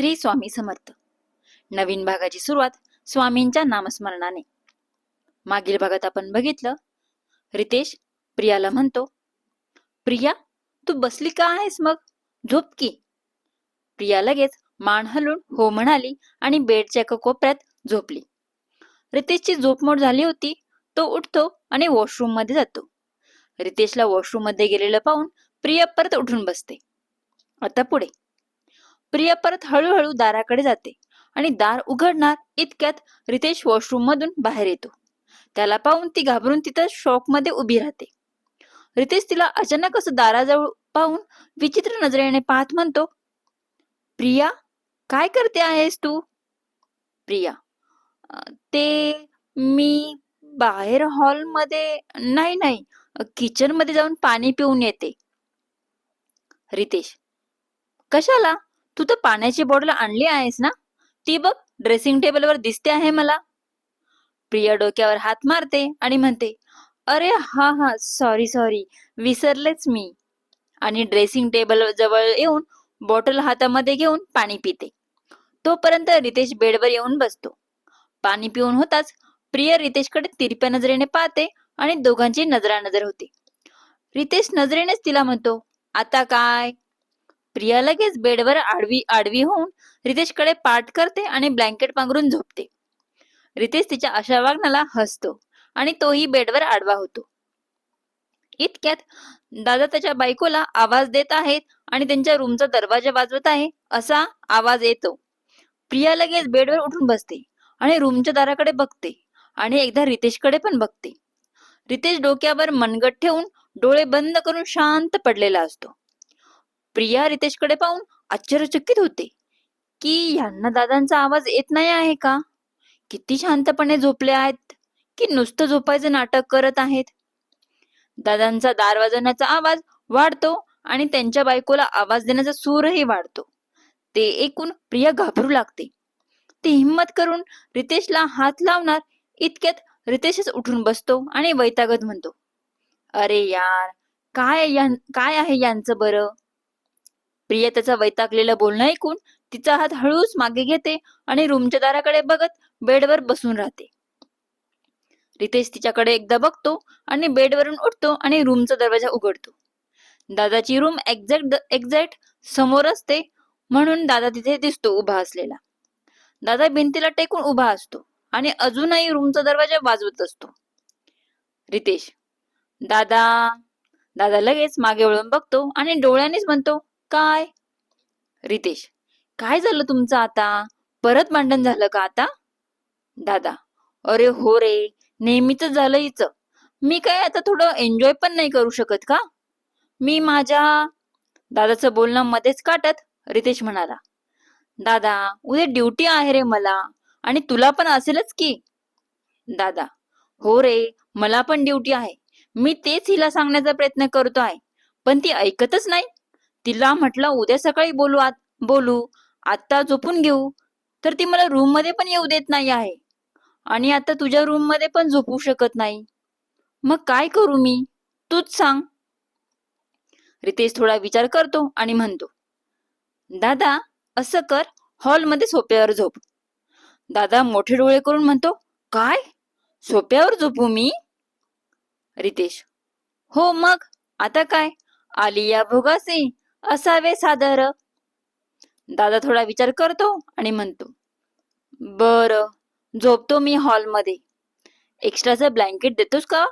श्री स्वामी समर्थ. नवीन भागाची सुरुवात स्वामींच्या नामस्मरणाने. मागील भागात आपण बघितलं रितेश प्रियाला म्हणतो प्रिया तू बसली का आहेस मग? झोप की. प्रिया लगेच मान हलून हो म्हणाली आणि बेडच्या एका कोपऱ्यात झोपली. रितेशची झोपमोड झाली होती तो उठतो आणि वॉशरूममध्ये जातो. रितेशला वॉशरूममध्ये गेलेलं पाहून प्रिया परत उठून बसते. आता पुढे. प्रिया परत हळूहळू दाराकडे जाते आणि दार उघडणार इतक्यात रितेश वॉशरूम मधून बाहेर येतो. त्याला पाहून ती घाबरून तिथं शॉकमध्ये उभी राहते. रितेश तिला अचानक असं दाराजवळ पाहून विचित्र नजरेने पाहत म्हणतो प्रिया काय करते आहेस तू? प्रिया ते मी बाहेर हॉलमध्ये नाही नाही किचनमध्ये जाऊन पाणी पिऊन येते. रितेश कशाला? तू तर पाण्याची बॉटल आणली आहेस ना? ती बघ ड्रेसिंग टेबलवर दिसते आहे मला. प्रिया डोक्यावर हात मारते आणि म्हणते अरे हा हा सॉरी सॉरी विसरलेच मी. आणि ड्रेसिंग टेबल जवळ येऊन बॉटल हातामध्ये घेऊन पाणी पिते. तोपर्यंत रितेश बेडवर येऊन बसतो. पाणी पिऊन होताच प्रिया रितेशकडे तिरप्या नजरेने पाहते आणि दोघांची नजरानजर होते. रितेश नजरेनेच तिला म्हणतो आता काय? प्रिया लगेच बेडवर आडवी आडवी होऊन रितेशकडे पाठ करते आणि ब्लँकेट पांघरून झोपते. रितेश तिच्या अशा वागण्याला हसतो आणि तोही बेडवर आडवा होतो. इतक्यात दादा त्याच्या बायकोला आवाज देत आहेत आणि त्यांच्या रूमचा दरवाजा वाजवत आहे असा आवाज येतो. प्रिया लगेच बेडवर उठून बसते आणि रूमच्या दाराकडे बघते आणि एकदा रितेशकडे पण बघते. रितेश डोक्यावर मनगट ठेवून डोळे बंद करून शांत पडलेला असतो. प्रिया रितेशकडे पाहून आश्चर्यचकित होते. की यांना दादांचा आवाज येत नाही आहे का? किती शांतपणे झोपले आहेत. की नुसतं झोपायचं नाटक करत आहेत. दादांचा दार वाजवण्याचा आवाज वाढतो आणि त्यांच्या बायकोला आवाज देण्याचा सूरही वाढतो. ते ऐकून प्रिया घाबरू लागते. ती हिंमत करून रितेशला हात लावणार इतक्यात रितेशच उठून बसतो आणि वैतागत म्हणतो अरे यार काय काय आहे यांचं बरं? प्रिया त्याचा वैतागलेलं बोलणं ऐकून तिचा हात हळूच मागे घेते आणि रूमच्या दाराकडे बघत बेडवर बसून राहते. रितेश तिच्याकडे एकदा बघतो आणि बेडवरून उठतो आणि रूमचा दरवाजा उघडतो. दादाची रूम एक्झॅक्ट एक्झॅक्ट समोर असते म्हणून दादा तिथे दिसतो उभा असलेला. दादा भिंतीला टेकून उभा असतो आणि अजूनही रूमचा दरवाजा वाजवत असतो. रितेश दादा. दादा लगेच मागे वळून बघतो आणि डोळ्यानेच म्हणतो काय? रितेश काय झालं तुमचं आता? परत भांडण झालं का आता? दादा अरे हो रे नेहमीच झालं हिच. मी काय आता थोडं एन्जॉय पण नाही करू शकत का? मी माझ्या दादाचं बोलणं मध्येच काटत रितेश म्हणाला. दादा उद्या ड्युटी आहे रे मला. आणि तुला पण असेलच की. दादा हो रे मला पण ड्युटी आहे. मी तेच हिला सांगण्याचा प्रयत्न करतो आहे पण ती ऐकतच नाही. तिला म्हटलं उद्या सकाळी बोलू आत बोलू. आत्ता झोपून घेऊ. तर ती मला रूममध्ये पण येऊ देत नाही आहे. आणि आता तुझ्या रूममध्ये पण झोपू शकत नाही. मग काय करू मी? तूच सांग. रितेश थोडा विचार करतो आणि म्हणतो दादा असं कर हॉलमध्ये सोप्यावर झोप. दादा मोठे डोळे करून म्हणतो काय? सोप्यावर झोपू मी? रितेश हो मग. आता काय? आलिया भोगासी. असावे सादर. दादा थोडा विचार करतो आणि म्हणतो बर झोपतो मी हॉलमध्ये. एक्स्ट्राचं ब्लँकेट देतोस का?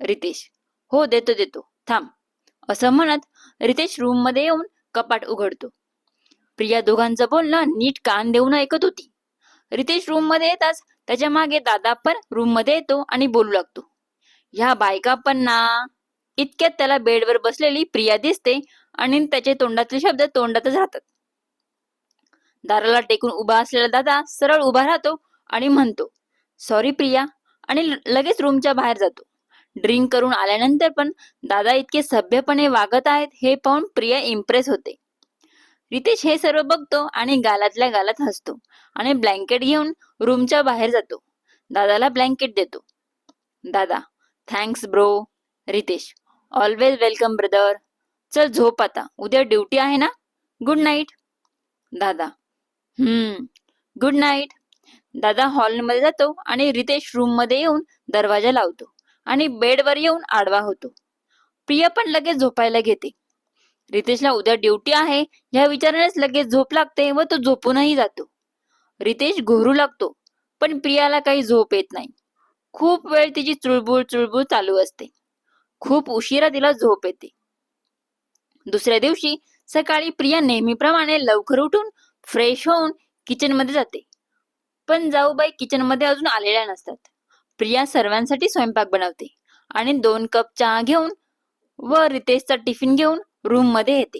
रितेश हो देतो देतो. थांब. असं म्हणत रितेश रूममध्ये येऊन कपाट उघडतो. प्रिया दोघांचं बोलणं नीट कान देऊन ऐकत होती. रितेश रूममध्ये येताच त्याच्यामागे दादा पण रूममध्ये येतो आणि बोलू लागतो. ह्या बायका पण ना इतक्यात त्याला बेडवर बसलेली प्रिया दिसते आणि त्याचे तोंडातले शब्द तोंडातच राहतात. दाराला टेकून उभा असलेला दादा सरळ उभा राहतो आणि म्हणतो सॉरी प्रिया. आणि लगेच रूमच्या बाहेर जातो. ड्रिंक करून आल्यानंतर पण दादा इतके सभ्यपणे वागत आहेत हे पाहून प्रिया इम्प्रेस होते. रितेश हे सर्व बघतो आणि गालातल्या गालात हसतो आणि ब्लँकेट घेऊन रूमच्या बाहेर जातो. दादाला ब्लँकेट देतो. दादा thanks bro Ritesh. Always welcome brother चल झोप आता. उद्या ड्युटी आहे ना? गुड नाईट दादा. हम्म. गुड नाईट दादा हॉलमध्ये जातो आणि रितेश रूममध्ये येऊन दरवाजा लावतो आणि बेडवर येऊन आडवा होतो. प्रिया पण लगेच झोपायला घेते. रितेशला उद्या ड्युटी आहे. ह्या विचारानेच लगेच झोप लागते व तो झोपूनही जातो. रितेश घोरू लागतो पण प्रियाला काही झोप येत नाही. खूप वेळ तिची चुळबुळ चुळबुळ चालू असते. खूप उशिरा तिला झोप येते. दुसऱ्या दिवशी सकाळी प्रिया नेहमीप्रमाणे लवकर उठून फ्रेश होऊन किचनमध्ये जाते. पण जाऊबाई किचनमध्ये अजून आलेल्या नसतात. प्रिया सर्वांसाठी स्वयंपाक बनवते आणि दोन कप चहा घेऊन व रितेशचा टिफिन घेऊन रूममध्ये येते.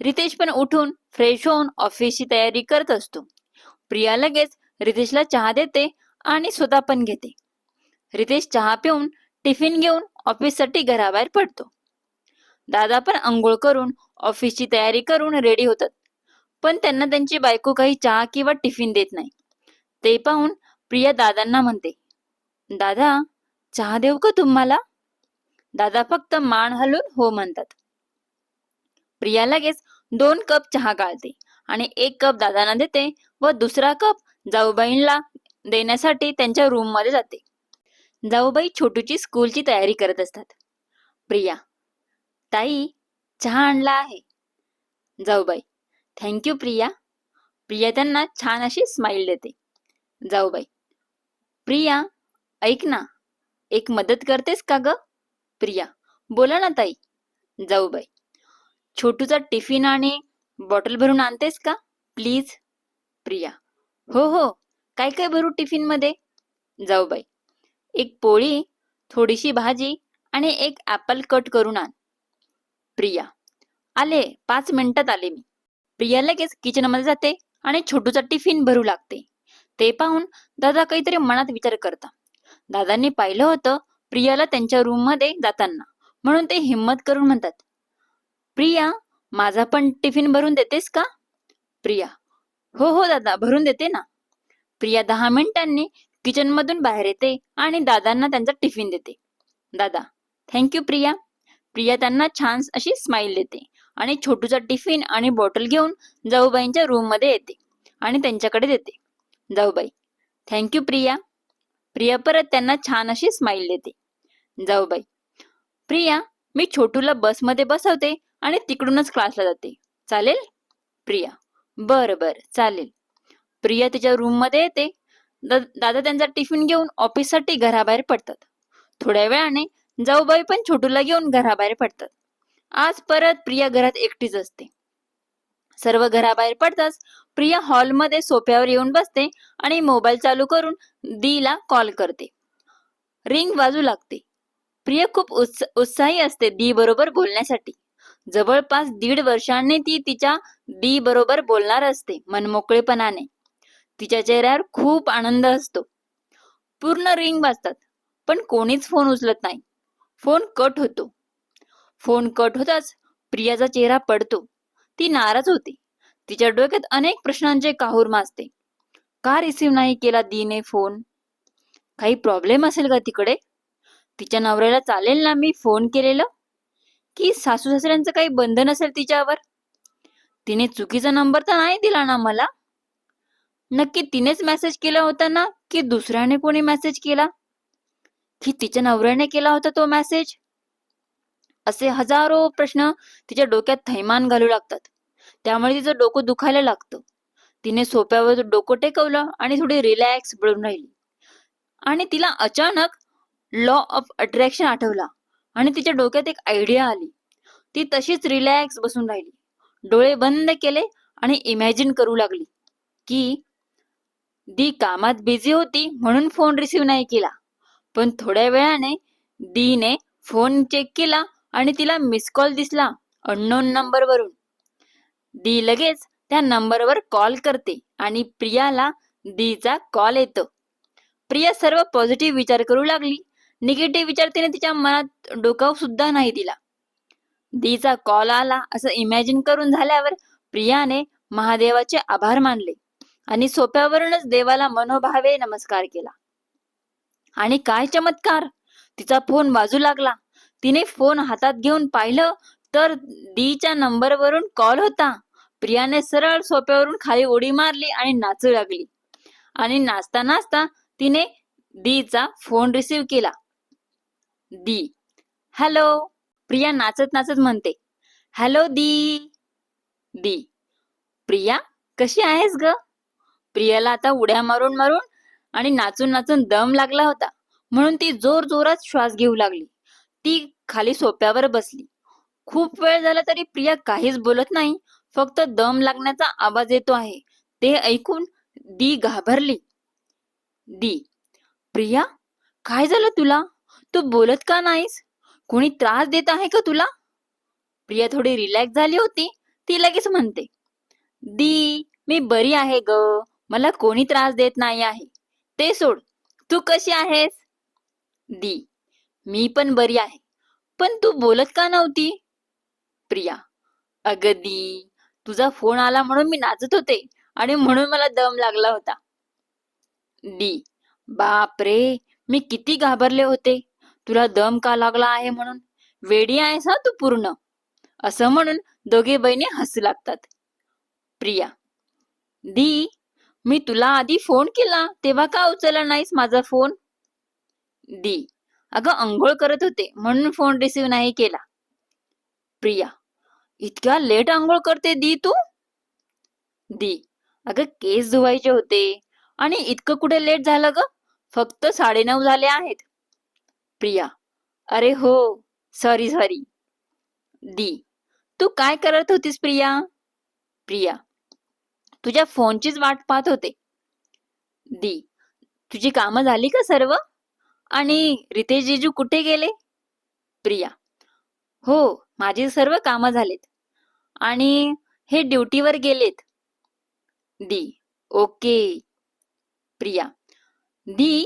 रितेश पण उठून फ्रेश होऊन ऑफिसची तयारी करत असतो. प्रिया लगेच रितेशला चहा देते आणि स्वतः पण घेते. रितेश चहा पिऊन टिफिन घेऊन ऑफिससाठी घराबाहेर पडतो. दादा पण अंघोळ करून ऑफिसची तयारी करून रेडी होतात. पण त्यांना त्यांची बायको काही चहा किंवा टिफिन देत नाही. ते पाहून प्रिया दादांना म्हणते दादा चहा देऊ का तुम्हाला? दादा फक्त मान हलून हो म्हणतात. प्रिया लगेच दोन कप चहा गाळते आणि एक कप दादांना देते व दुसरा कप जाऊबाईंना देण्यासाठी त्यांच्या रूममध्ये जाते. जाऊबाई छोटूची स्कूलची तयारी करत असतात. प्रिया ताई चहा आणला आहे. जाऊबाई थँक्यू प्रिया. प्रिया त्यांना छान अशी स्माईल देते. जाऊबाई प्रिया ऐक ना. एक मदत करतेस का ग? प्रिया बोला ना ताई. जाऊबाई छोटूचा टिफिन आणि बॉटल भरून आणतेस का? प्लीज. प्रिया हो हो. काय काय भरू टिफिनमध्ये जाऊबाई एक पोळी थोडीशी भाजी आणि एक ॲपल कट करून आण. प्रिया. आले पाच मिनिटात आले मी. प्रिया लगेच किचनमध्ये जाते आणि छोटूचा टिफिन भरू लागते. ते पाहून दादा काहीतरी मनात विचार करता दादांनी पाहिलं होतं प्रियाला त्यांच्या रूममध्ये जाताना. म्हणून ते हिंमत करून म्हणतात प्रिया माझा पण टिफिन भरून देतेस का? प्रिया. हो हो दादा भरून देते ना. प्रिया दहा मिनिटांनी किचनमधून बाहेर येते आणि दादांना त्यांचा टिफिन देते. दादा थँक्यू प्रिया. प्रिया त्यांना छान अशी स्माईल देते आणि छोटूचा टिफिन आणि बॉटल घेऊन जाऊबाईंच्या रूममध्ये येते आणि त्यांच्याकडे देते. जाऊबाई थँक्यू प्रिया. प्रिया परत त्यांना छान अशी स्माईल देते. जाऊबाई प्रिया मी छोटूला बसमध्ये बसवते आणि तिकडूनच क्लासला जाते. चालेल? प्रिया बर बर चालेल. प्रिया तिच्या रूममध्ये येते. दादा त्यांचा टिफिन घेऊन ऑफिससाठी घराबाहेर पडतात. थोड्या वेळाने जाऊबाई पण छोटूला घेऊन घराबाहेर पडतात. आज परत प्रिया घरात एकटीच असते. सर्व घराबाहेर पडताच प्रिया हॉलमध्ये सोफ्यावर येऊन बसते आणि मोबाईल चालू करून दीला कॉल करते. रिंग वाजू लागते. प्रिया खूप उत्स उत्साही असते दी बरोबर बोलण्यासाठी. जवळपास दीड वर्षांनी ती तिच्या दी बरोबर बोलणार असते मनमोकळेपणाने. तिच्या चेहऱ्यावर खूप आनंद असतो. पूर्ण रिंग वाजतात पण कोणीच फोन उचलत नाही. फोन कट होतो. फोन कट होताच प्रियाचा चेहरा पडतो. ती नाराज होते. तिच्या डोक्यात अनेक प्रश्नांचे काहूर माजते. का रिसीव्ह नाही केला दीने फोन? काही प्रॉब्लेम असेल का तिकडे? तिच्या नवऱ्याला चालेल ना मी फोन केलेलं? की सासू सासऱ्यांचं काही बंधन असेल तिच्यावर? तिने चुकीचा नंबर तर नाही दिला ना मला? नक्की तिनेच मेसेज केला होता ना की दुसऱ्याने कोणी मेसेज केला? की तिच्या नवऱ्याने केला होता तो मेसेज असे हजारो प्रश्न तिच्या डोक्यात थैमान घालू लागतात. त्यामुळे तिचं डोकं दुखायला लागतं. तिने सोप्यावर डोकं टेकवलं आणि थोडी रिलॅक्स बनून राहिली. आणि तिला अचानक लॉ ऑफ अट्रॅक्शन आठवला आणि तिच्या डोक्यात एक आयडिया आली. ती तशीच रिलॅक्स बसून राहिली. डोळे बंद केले आणि इमॅजिन करू लागली की दी कामात बिझी होती म्हणून फोन रिसीव्ह नाही केला. पण थोड्या वेळाने डीने फोन चेक केला आणि तिला मिस कॉल दिसला अननोन नंबरवरून दी लगेच त्या नंबरवर कॉल करते आणि प्रियाला डीचा कॉल येतो. प्रिया सर्व पॉझिटिव्ह विचार करू लागली. निगेटिव्ह विचार तिने तिच्या मनात डोकाव सुद्धा नाही दिला. डीचा कॉल आला असं इमॅजिन करून झाल्यावर प्रियाने महादेवाचे आभार मानले आणि सोप्यावरूनच देवाला मनोभावे नमस्कार केला. आणि काय चमत्कार? तिचा फोन वाजू लागला. तिने फोन हातात घेऊन पाहिलं तर दीच्या नंबरवरून कॉल होता. प्रियाने सरळ सोप्यावरून खाली उडी मारली आणि नाचू लागली. आणि नाचता नाचता तिने दीचा फोन रिसीव केला. दी हॅलो प्रिया नाचत नाचत म्हणते. हॅलो दी दी प्रिया कशी आहेस ग? प्रियाला आता उड्या मारून मारून आणि नाचून नाचून दम लागला होता. म्हणून ती जोर जोरात श्वास घेऊ लागली. ती खाली सोप्यावर बसली. खूप वेळ झाला तरी प्रिया काहीच बोलत नाही. फक्त दम लागण्याचा आवाज येतो आहे. ते ऐकून दी घाबरली. दी प्रिया काय झालं तुला? तू बोलत का नाहीस? कोणी त्रास देत आहे का तुला? प्रिया थोडी रिलॅक्स झाली होती. ती लगेच म्हणते दी मी बरी आहे ग. मला कोणी त्रास देत नाही आहे. ते सोड. तू कशी आहेस? दी. मी पण बरी आहे. पण तू बोलत का नव्हती? प्रिया. अग दी तुझा फोन आला म्हणून मी नाचत होते आणि म्हणून मला दम लागला होता. दी. बाप रे मी किती घाबरले होते. तुला दम का लागला आहे म्हणून? वेडी आहेस हा तू पूर्ण. असं म्हणून दोघे बहिणी हसू लागतात. प्रिया. दी मी तुला आधी फोन केला तेव्हा का उचलला नाहीस माझा फोन? दी अगं अंघोळ करत होते म्हणून फोन रिसीव्ह नाही केला. प्रिया इतक्या लेट आंघोळ करते दी तू? दी अगं केस धुवायचे होते. आणि इतकं कुठे लेट झालं ग? फक्त साडेनऊ झाले आहेत. प्रिया अरे हो सॉरी सॉरी. दी तू काय करत होतीस प्रिया? प्रिया तुझ्या फोनचीच वाट पाहत होते. दी तुझी कामं झाली का सर्व? आणि रितेश जीजू कुठे गेले? प्रिया हो माझी सर्व कामं झालीत. आणि हे ड्युटीवर गेलेत. दी ओके. प्रिया दी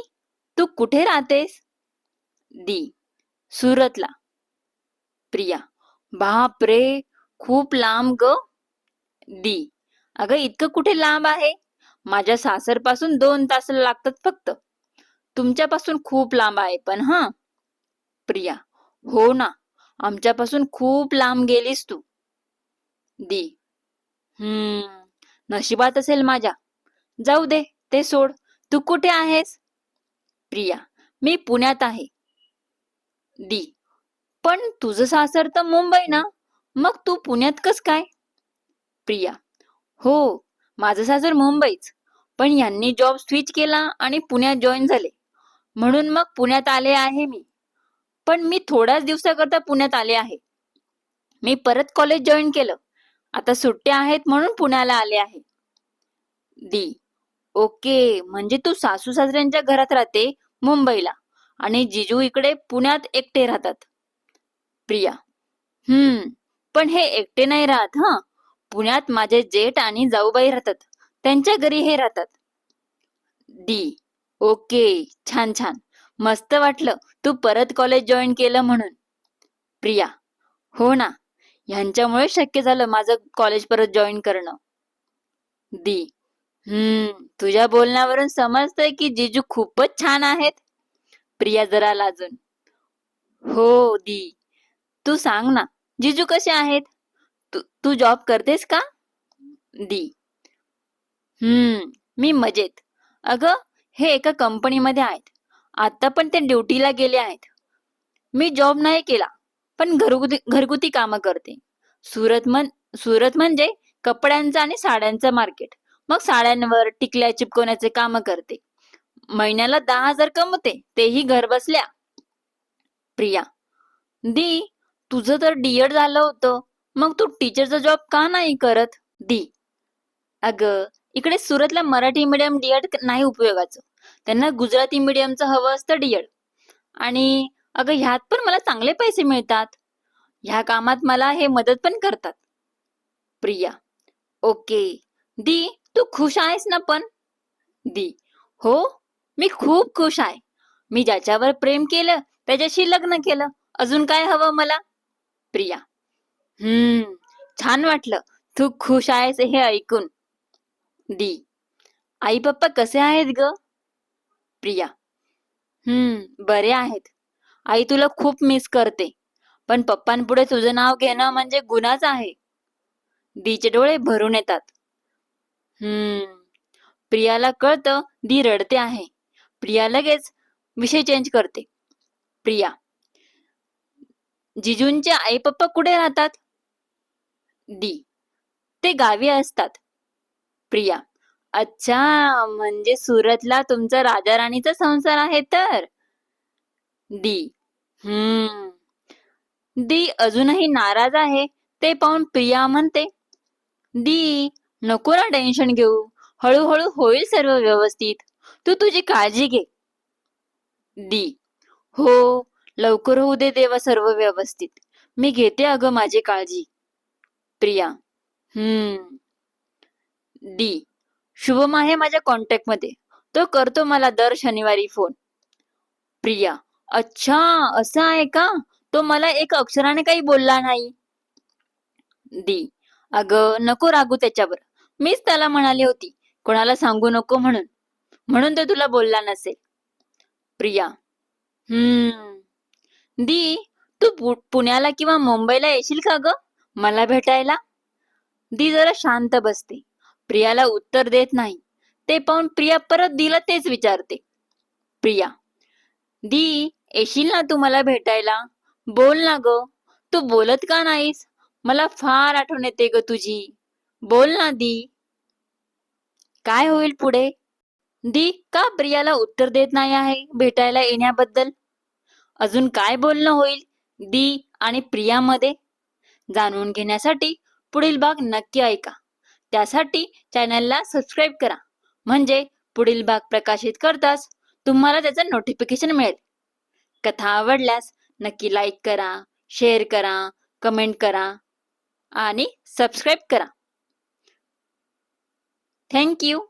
तू कुठे राहतेस? दी सुरतला. प्रिया बाप रे खूप लांब ग. दी अगं इतकं कुठे लांब आहे? माझ्या सासरपासून दोन तास लागतात फक्त. तुमच्यापासून खूप लांब आहे पण हा? प्रिया हो ना. आमच्यापासून खूप लांब गेलीस तू. दी. हम्म. नशिबात असेल माझ्या. जाऊ दे ते सोड. तू कुठे आहेस? प्रिया मी पुण्यात आहे. दी. पण तुझं सासर तर मुंबई ना? मग तू पुण्यात कस काय? प्रिया हो माझं सासर मुंबईच. पण यांनी जॉब स्विच केला आणि पुण्यात जॉईन झाले. म्हणून मग पुण्यात आले आहे मी. पण मी थोड्याच दिवसाकरता पुण्यात आले आहे. मी परत कॉलेज जॉईन केलं. आता सुट्ट्या आहेत म्हणून पुण्याला आले आहे. दी ओके म्हणजे तू सासू सासऱ्यांच्या घरात राहते मुंबईला आणि जिजू इकडे पुण्यात एकटे राहतात. प्रिया हम्म पण हे एकटे नाही राहत हा. पुण्यात माझे जेठ आणि जाऊबाई राहतात. त्यांच्या घरी हे राहतात. दी ओके. छान छान. मस्त वाटलं. तू परत कॉलेज जॉईन केलं म्हणून. प्रिया. हो ना. ह्यांच्यामुळे शक्य झालं माझं कॉलेज परत जॉईन करणं. दी हम्म. तुझ्या बोलण्यावरून समजतंय की जिजू खूपच छान आहेत. प्रिया जरा लाजून. हो दी तू सांग ना. जिजू कसे आहेत? तू तू जॉब करतेस का? दी. हम्म मी मजेत. अगं हे एका कंपनीमध्ये आहेत. आता पण ते ड्युटीला गेले आहेत. मी जॉब नाही केला पण घरगुती घरगुती कामं करते. सुरत मन सुरत म्हणजे कपड्यांचं आणि साड्यांचं मार्केट मग साड्यांवर टिकल्या चिपकवण्याचे काम करते. महिन्याला दहा हजार कमवते तेही घर बसल्या. प्रिया दी तुझं तर डीएड झालं होतं. मग तू टीचरचा जॉब का नाही करत? दी. अग इकडे सुरतला मराठी मीडियम डीएड नाही उपयोगाचं. त्यांना गुजराती मीडियमचं हवं असतं डीएड आणि अगं ह्यात पण मला चांगले पैसे मिळतात. ह्या कामात मला हे मदत पण करतात. प्रिया. ओके. दी तू खुश आहेस ना पण? दी. हो मी खूप खुश आहे. मी ज्याच्यावर प्रेम केलं त्याच्याशी लग्न केलं. अजून काय हवं मला? प्रिया. हम्म. छान वाटलं. तू खुश आहेस हे ऐकून. दी आई पप्पा कसे आहेत ग? प्रिया. हम्म बरे आहेत. आई तुला खूप मिस करते. पण पप्पांपुढे तुझं नाव घेणं म्हणजे गुन्हाच आहे. दीचे डोळे भरून येतात. हम्म. प्रियाला कळतं दी रडते आहे. प्रिया लगेच विषय चेंज करते. प्रिया. जिजूंचे आई पप्पा कुठे राहतात? दी ते गावी असतात. प्रिया. अच्छा म्हणजे सुरतला तुमचा राजा राणीचा संसार आहे तर? दी हम्म. दी अजूनही नाराज आहे ते पाहून प्रिया म्हणते दी नको ना टेन्शन घेऊ. हळूहळू होईल सर्व व्यवस्थित. तू तुझी काळजी घे. दी हो लवकर होऊ दे देवा सर्व व्यवस्थित. मी घेते अगं माझी काळजी. प्रिया. हम्म. दी शुभम आहे माझ्या कॉन्टॅक्टमध्ये तो करतो मला दर शनिवारी फोन प्रिया. अच्छा असं आहे का? तो मला एक अक्षराने काही बोलला नाही. दी अग नको रागू त्याच्यावर. मीच त्याला म्हणाली होती. कोणाला सांगू नको म्हणून. म्हणून तो तुला बोलला नसेल. प्रिया. हम्म. दी तू पु- पुण्याला किंवा मुंबईला येशील का ग? मला भेटायला? दी जरा शांत बसते. प्रियाला उत्तर देत नाही. ते पाहून प्रिया परत दिला तेच विचारते. प्रिया दी येशील ना तू मला भेटायला? बोल ना ग. तू बोलत का नाहीस? मला फार आठवण येते ग तुझी. बोल ना दी. काय होईल पुढे? दी का प्रियाला उत्तर देत नाही आहे भेटायला येण्याबद्दल? अजून काय बोलणं होईल? दी आणि प्रियामध्ये? जाणून घेण्यासाठी पुढील भाग नक्की ऐका. त्यासाठी चॅनलला सबस्क्राईब करा. म्हणजे पुढील भाग प्रकाशित करताच तुम्हाला त्याचं नोटिफिकेशन मिळेल. कथा आवडल्यास नक्की लाईक करा शेअर करा कमेंट करा आणि सबस्क्राईब करा. थँक्यू